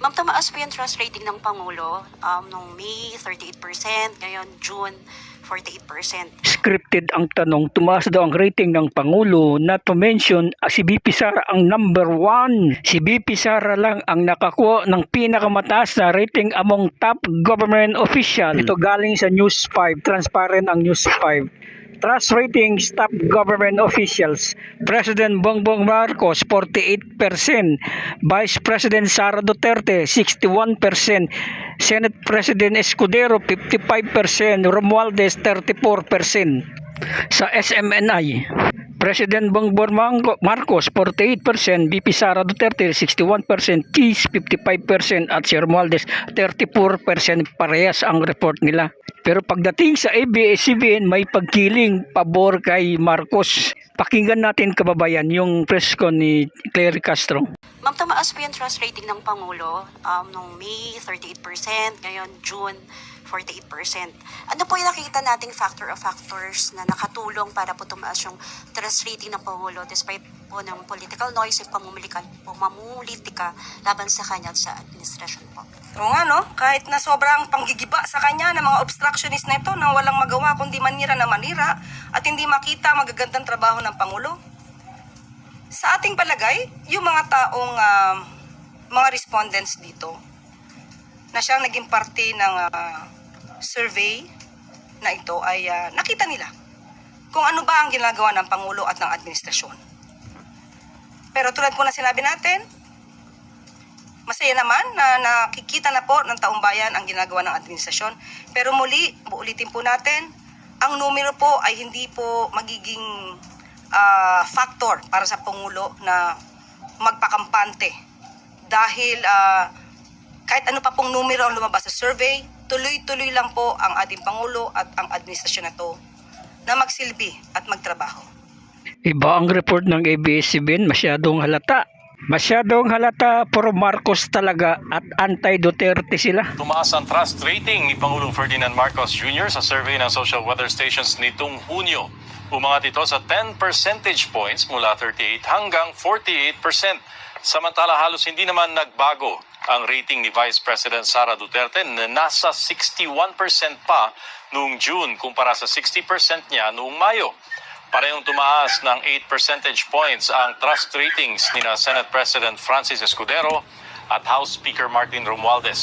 Ma'am, tumaas po yung trust rating ng Pangulo. Um, nung May, 38%. Ngayon, June, 48%. Scripted ang tanong, tumaas daw ang rating ng Pangulo not to mention ah, si BP Sara ang number one. Si BP Sara lang ang nakakuha ng pinakamataas na rating among top government official. Ito galing sa News 5, transparent ang News 5. Trust ratings top government officials. President Bongbong Marcos 48%, Vice President Sara Duterte 61%, Senate President Escudero 55%, Romualdez 34%. Sa SMNI, President Bongbong Marcos 48%, VP Sara Duterte 61%, Cheese 55% at si Romualdez 34% parehas ang report nila. Pero pagdating sa ABS-CBN may pagkiling pabor kay Marcos. Pakinggan natin kababayan yung press con ni Claire Castro. Ma'am, tumaas po yung trust rating ng Pangulo. Um, nung May, 38%. Ngayon, June, 48%. Ano po yung nakikita nating factor of factors na nakatulong para po tumaas yung trust rating ng Pangulo despite po ng political noise at pamumulikan, pamumulitika laban sa kanya at sa administrasyon po? Oo nga no, kahit na sobrang panggigiba sa kanya ng mga obstructionist na ito na walang magawa kundi manira na manira at hindi makita magagandang trabaho ng Pangulo. Sa ating palagay, yung mga taong ah, mga respondents dito na siyang naging parte ng ah, survey na ito ay ah, nakita nila kung ano ba ang ginagawa ng Pangulo at ng administrasyon. Pero tulad po na sinabi natin, Masaya naman na nakikita na po ng taong bayan ang ginagawa ng administrasyon. Pero muli, uulitin po natin, ang numero po ay hindi po magiging ah, factor para sa Pangulo na magpakampante. Dahil ah, kahit ano pa pong numero ang lumabas sa survey, tuloy-tuloy lang po ang ating Pangulo at ang administrasyon na to na magsilbi at magtrabaho. Iba ang report ng ABS-CBN, masyadong halata. Masyadong halata, puro Marcos talaga at anti-Duterte sila. Tumaas ang trust rating ni Pangulong Ferdinand Marcos Jr. sa survey ng social weather stations nitong Hunyo. Umangat ito sa 10 percentage points mula 38 hanggang 48%. Samantala halos hindi naman nagbago ang rating ni Vice President Sara Duterte na nasa 61% pa noong June kumpara sa 60% niya noong Mayo. Parehong tumaas ng 8 percentage points ang trust ratings ni na Senate President Francis Escudero at House Speaker Martin Romualdez.